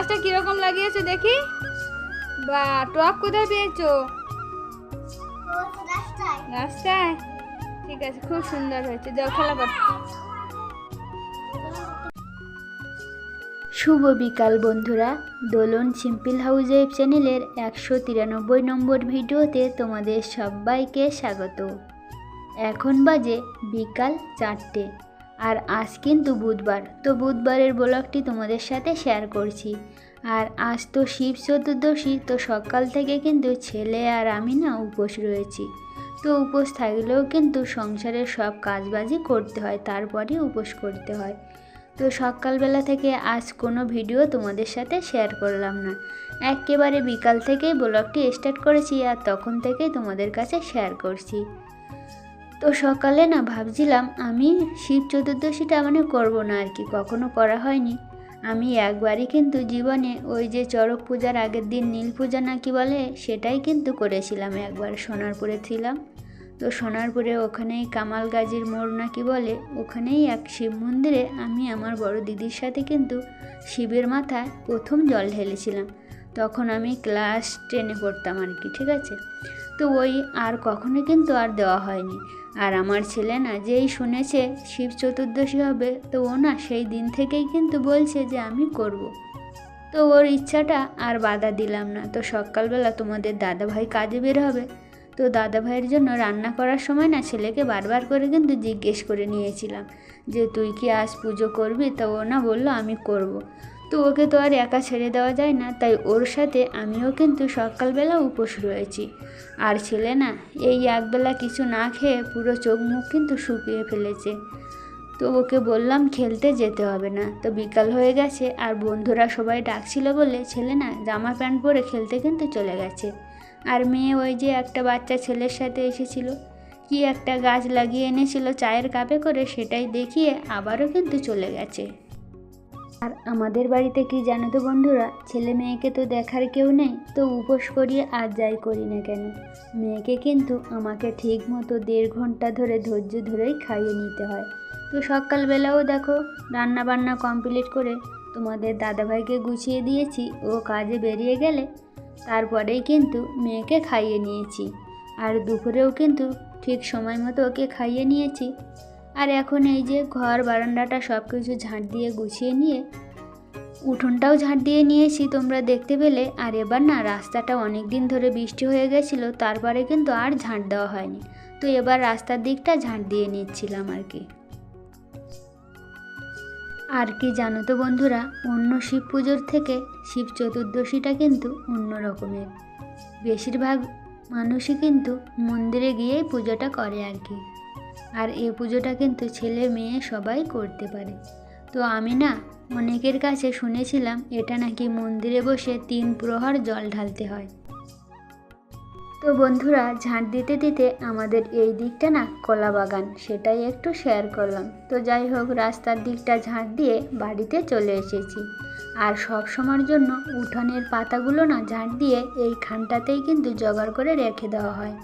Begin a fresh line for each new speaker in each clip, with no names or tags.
গাছটা কীরকম লাগিয়েছো দেখি? বা টক কোথায় পেয়েছ? রাস্তায়? ঠিক আছে, খুব সুন্দর হয়েছে। যাও, খেলা কর।
শুভ বিকাল, বন্ধুরা। দোলন সিম্পল হাউস চ্যানেলের একশো তিরানব্বই নম্বর ভিডিওতে তোমাদের সবাইকে স্বাগত। এখন বাজে বিকাল চারটে। আর আজ কিন্তু বুধবার। তো বুধবারের ব্লগটি তোমাদের সাথে শেয়ার করছি। আর আজ তো শিব চতুর্দশী, তো সকাল থেকে কিন্তু ছেলে আর আমি না উপোস রয়েছি। তো উপোস থাকলেও কিন্তু সংসারের সব কাজবাজি করতে হয় তারপরে উপোস করতে হয়। তো সকালবেলা থেকে আজ কোনো ভিডিও তোমাদের সাথে শেয়ার করলাম না। একেবারে বিকাল থেকেই ব্লগটি স্টার্ট করেছি আর তখন থেকেই তোমাদের কাছে শেয়ার করছি। তো সকালে না ভাবছিলাম আমি শিব চতুর্দশীটা মানে করব না আর কি, কখনো করা হয়নি। আমি একবারই কিন্তু জীবনে ওই যে চড়ক পূজার আগের দিন নীল পূজা নাকি বলে, সেটাই কিন্তু করেছিলাম, একবার সোনারপুরে ছিলাম। তো সোনারপুরে ওখানেই কামাল গাজীর মোড় না কি বলে, ওখানেই এক শিব মন্দিরে আমি আমার বড় দিদির সাথে কিন্তু শিবের মাথায় প্রথম জল ঢেলেছিলাম। তখন আমি ক্লাস টেনে পড়তাম আর কি, ঠিক আছে? তো ওই আর কখনো কিন্তু আর দেওয়া হয়নি আর আমার ছেলে না যেই শুনেছে শিব চতুর্দশী হবে, তো ও না সেই দিন থেকেই কিন্তু বলছে যে আমি করব। তো ওর ইচ্ছাটা আর বাধা দিলাম না তো সকালবেলা তোমাদের দাদাভাই কাজে বের হবে তো দাদা ভাইয়ের জন্য রান্না করার সময় না ছেলেকে বারবার করে কিন্তু জিজ্ঞেস করে নিয়েছিলাম যে, তুই কি আজ পুজো করবি তো ও না বলল, আমি করব। তো ওকে তো আর একা ছেড়ে দেওয়া যায় না, তাই ওর সাথে আমিও কিন্তু সকালবেলা উপোস রয়েছি। আর ছেলে না, এই একবেলা কিছু না খেয়ে পুরো চোখ মুখ কিন্তু শুকিয়ে ফেলেছে। তো ওকে বললাম খেলতে যেতে হবে না, তো বিকাল হয়ে গেছে, আর বন্ধুরা সবাই ডাকছিল বলে ছেলে না জামা প্যান্ট পরে খেলতে কিন্তু চলে গেছে। আর মেয়ে ওই যে একটা বাচ্চা ছেলের সাথে এসেছিল, কি একটা গাছ লাগিয়ে এনেছিল চায়ের কাপে করে সেটাই দেখিয়ে আবারও কিন্তু চলে গেছে। আর আমাদের বাড়িতে কি জানো তো বন্ধুরা? ছেলে মেয়েকে তো দেখার কেউ নেই, তো উপোস করি আর যাই করি না কেন? মেয়েকে কিন্তু আমাকে ঠিক মতো দেড় ঘণ্টা ধরে ধৈর্য ধরেই খাইয়ে নিতে হয়। তো সকালবেলাও দেখো রান্না বান্না কমপ্লিট করে তোমাদের দাদাভাইকে গুছিয়ে দিয়েছি, ও কাজে বেরিয়ে গেলে তারপরেই কিন্তু মেয়েকে খাইয়ে নিয়েছি। আর দুপুরেও কিন্তু ঠিক সময় মতো ওকে খাইয়ে নিয়েছি। আর এখন এই যে ঘর, বারান্দাটা সব কিছু ঝাঁট দিয়ে গুছিয়ে নিয়ে, উঠোনটাও ঝাঁট দিয়ে নিয়েছি তোমরা দেখতে পেলে। আর এবার না, রাস্তাটা অনেক দিন ধরে বৃষ্টি হয়ে গেছিল, তারপরে কিন্তু আর ঝাঁট দেওয়া হয়নি। তো এবার রাস্তার দিকটা ঝাঁট দিয়ে নিচ্ছিলাম আর কি। আর কি জানো তো বন্ধুরা, অন্য শিব পুজোর থেকে শিব চতুর্দশীটা কিন্তু অন্য রকমের। বেশিরভাগ মানুষই কিন্তু মন্দিরে গিয়েই পুজোটা করে আর কি। আর এই পুজোটা কিন্তু ছেলে মেয়ে সবাই করতে পারে। তো আমি না অনেকের কাছে শুনেছিলাম এটা নাকি মন্দিরে বসে তিন প্রহর জল ঢালতে হয়। তো বন্ধুরা, ঝাঁট দিতে দিতে আমাদের এই দিকটা না কলা বাগান, সেটাই একটু শেয়ার করলাম। তো যাই হোক, রাস্তার দিকটা ঝাঁট দিয়ে বাড়িতে চলে এসেছি। আর সব সময়ের জন্য উঠানের পাতাগুলো না ঝাঁট দিয়ে এই খানটাতেই কিন্তু জোগাড় করে রেখে দেওয়া হয়।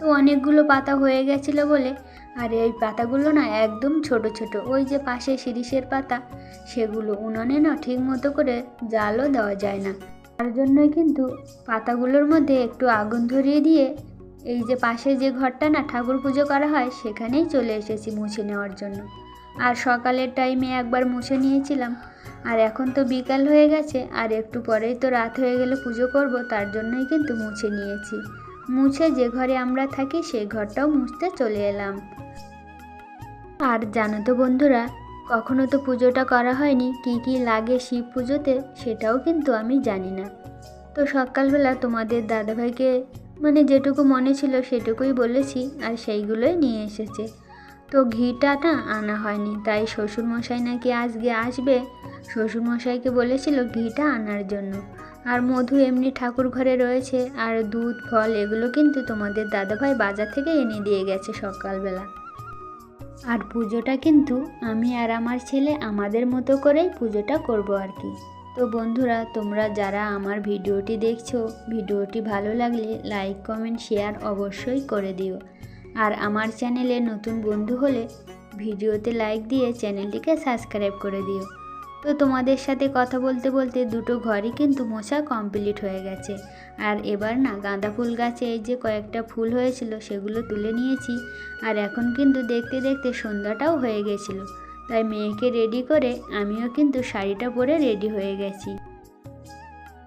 তো অনেকগুলো পাতা হয়ে গেছিল বলে। আর এই পাতাগুলো না একদম ছোট ছোট। ওই যে পাশে শিরিষের পাতা, সেগুলো উনানে না ঠিক মতো করে জালও দেওয়া যায় না। তার জন্যই কিন্তু পাতাগুলোর মধ্যে একটু আগুন ধরিয়ে দিয়ে এই যে পাশে যে ঘরটা না ঠাকুর পুজো করা হয়, সেখানেই চলে এসেছি মুছে নেওয়ার জন্য। আর সকালের টাইমে একবার মুছে নিয়েছিলাম। আর এখন তো বিকাল হয়ে গেছে, আর একটু পরেই তো রাত হয়ে গেলে পুজো করব, তার জন্যই কিন্তু মুছে নিয়েছি। মুছে যে ঘরে আমরা থাকি, সেই ঘরটাও মুছতে চলে এলাম। আর জানো তো বন্ধুরা, কখনো তো পুজোটা করা হয়নি, কি কি লাগে শিব পুজোতে সেটাও কিন্তু আমি জানি না। তো সকালবেলা তোমাদের দাদাভাইকে মানে যেটুকু মনে ছিল সেটুকুই বলেছি, আর সেইগুলোই নিয়ে এসেছে। তো ঘিটা না আনা হয়নি, তাই শ্বশুরমশাই নাকি আজকে আসবে। শ্বশুরমশাইকে বলেছিল ঘিটা আনার জন্য। আর মধু এমনি ঠাকুর ঘরে রয়েছে, আর দুধ, ফল এগুলো কিন্তু তোমাদের দাদাভাই বাজার থেকে এনে দিয়ে গেছে সকালবেলা। আর পুজোটা কিন্তু আমি আর আমার ছেলে আমাদের মতো করেই পুজোটা করব আর কি। তো বন্ধুরা, তোমরা যারা আমার ভিডিওটি দেখছ, ভিডিওটি ভালো লাগলে লাইক, কমেন্ট, শেয়ার অবশ্যই করে দিও। আর আমার চ্যানেলে নতুন বন্ধু হলে ভিডিওতে লাইক দিয়ে চ্যানেলটিকে সাবস্ক্রাইব করে দিও। তো তোমাদের সাথে কথা বলতে বলতে দুটো ঘরই কিন্তু মোছা কমপ্লিট হয়ে গেছে। আর এবার না গাঁদা ফুল গাছে এই যে কয়েকটা ফুল হয়েছিল সেগুলো তুলে নিয়েছি। আর এখন কিন্তু দেখতে দেখতে সন্ধ্যাটাও হয়ে গেছিল। তাই মেয়েকে রেডি করে আমিও কিন্তু শাড়িটা পরে রেডি হয়ে গেছি।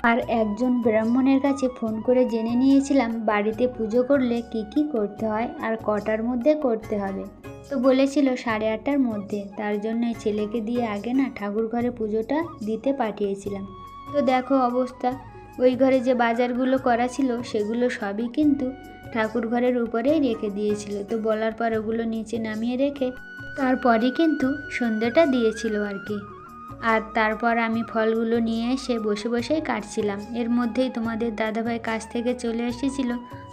আর একজন ব্রাহ্মণের কাছে ফোন করে জেনে নিয়েছিলাম, বাড়িতে পুজো করলে কি কি করতে হয় আর কটার মধ্যে করতে হবে। তো বলেছিল সাড়ে আটটার মধ্যে, তার জন্য ছেলেকে দিয়ে আগে না ঠাকুর ঘরে পুজোটা দিতে পাঠিয়েছিলাম। তো দেখো অবস্থা, ওই ঘরে যে বাজারগুলো করা ছিল, সেগুলো সবই কিন্তু ঠাকুর ঘরের উপরেই রেখে দিয়েছিল। তো বলার পর ওগুলো নিচে নামিয়ে রেখে তারপরে কিন্তু সন্ধ্যাটা দিয়েছিল আর কি। আর তারপর আমি ফলগুলো নিয়ে এসে বসে বসেই কাটছিলাম। এর মধ্যেই তোমাদের দাদাভাই কাছ থেকে চলে এসেছিল,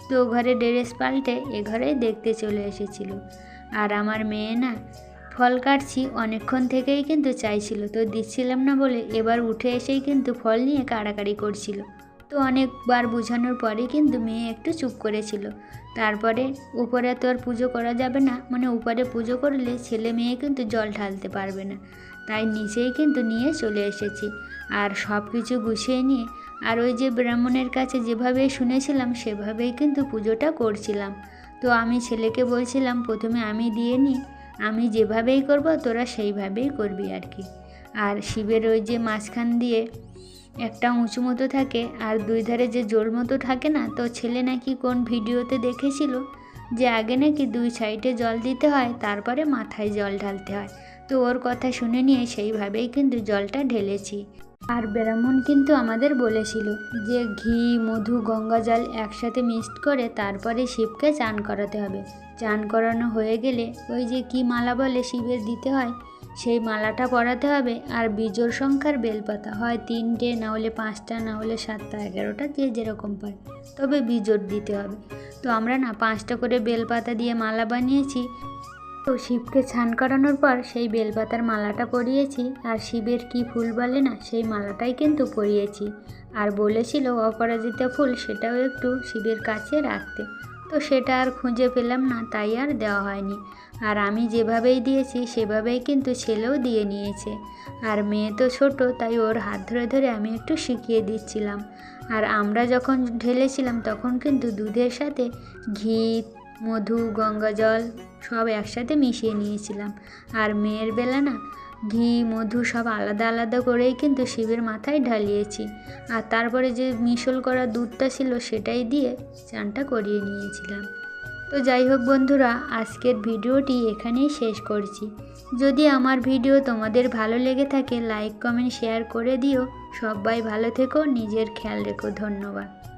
তো ও ঘরে ড্রেস পাল্টে এ ঘরেই দেখতে চলে এসেছিল। আর আমার মেয়ে না, ফল কাটছি অনেকক্ষণ থেকেই কিন্তু চাইছিল, তো দিচ্ছিলাম না বলে এবার উঠে এসেই কিন্তু ফল নিয়ে কাড়াকাড়ি করছিল। তো অনেকবার বোঝানোর পরে কিন্তু মেয়ে একটু চুপ করেছিল। তারপরে, উপরে তো আর পুজো করা যাবে না। মানে উপরে পুজো করলে ছেলে মেয়ে কিন্তু জল ঢালতে পারবে না। তাই নিচেই কিন্তু নিয়ে চলে এসেছি। আর সব কিছু গুছিয়ে নিয়ে, আর ওই যে ব্রাহ্মণের কাছে যেভাবে শুনেছিলাম, সেভাবেই কিন্তু পুজোটা করছিলাম। তো আমি ছেলেকে বলছিলাম, প্রথমে আমি দিয়ে নিই আমি যেভাবেই করব, তোরা সেইভাবেই করবি আর কি। আর শিবের ওই যে মাঝখান দিয়ে একটা উঁচু মতো থাকে, আর দুই ধারে যে জোর মতো থাকে না, তো ছেলে নাকি কোন ভিডিওতে দেখেছিল যে আগে নাকি দুই সাইডে জল দিতে হয়, তারপরে মাথায় জল ঢালতে হয়। তো ওর কথা শুনে নিয়ে সেইভাবেই কিন্তু জলটা ঢেলেছি। আর ব্রাহ্মণ কিন্তু আমাদের বলেছিল যে ঘি, মধু, গঙ্গা জল একসাথে মিক্সড করে তারপরে শিবকে চান করাতে হবে। চান করানো হয়ে গেলে ওই যে কি মালা বলে শিবের দিতে হয়, সেই মালাটা পরাতে হবে আর বিজোর সংখ্যার বেলপাতা হয় তিনটে, না হলে পাঁচটা, না হলে সাতটা, এগারোটা, যে যেরকম পায়। তবে বিজোর দিতে হবে। তো আমরা না পাঁচটা করে বেলপাতা দিয়ে মালা বানিয়েছি তো শিবকে ছান করানোর পর সেই বেলপাতার মালাটা পরিয়েছি। আর শিবের কি ফুল বলে না, সেই মালাটাই কিন্তু পরিয়েছি। আর বলেছিল অপরাজিতা ফুল সেটাও একটু শিবের কাছে রাখতে। তো সেটা আর খুঁজে পেলাম না, তাই আর দেওয়া হয়নি। আর আমি যেভাবেই দিয়েছি, সেভাবেই কিন্তু ছেলেও দিয়ে নিয়েছে। আর মেয়ে তো ছোট, তাই ওর হাত ধরে ধরে আমি একটু শিখিয়ে দিচ্ছিলাম। আর আমরা যখন ঢেলেছিলাম, তখন কিন্তু দুধের সাথে ঘি মধু, গঙ্গা জল সব একসাথে মিশিয়ে নিয়েছিলাম। আর মেয়ের বেলা না, ঘি, মধু সব আলাদা আলাদা করেই কিন্তু শিবের মাথায় ঢালিয়েছি। আর তারপরে যে মিশল করা দুধটা ছিল সেটাই দিয়ে চানটা করিয়ে নিয়েছিলাম। তো যাই হোক বন্ধুরা, আজকের ভিডিওটি এখানেই শেষ করছি। যদি আমার ভিডিও তোমাদের ভালো লেগে থাকে, লাইক, কমেন্ট, শেয়ার করে দিও। সবাই ভালো থেকো, নিজের খেয়াল রেখো। ধন্যবাদ।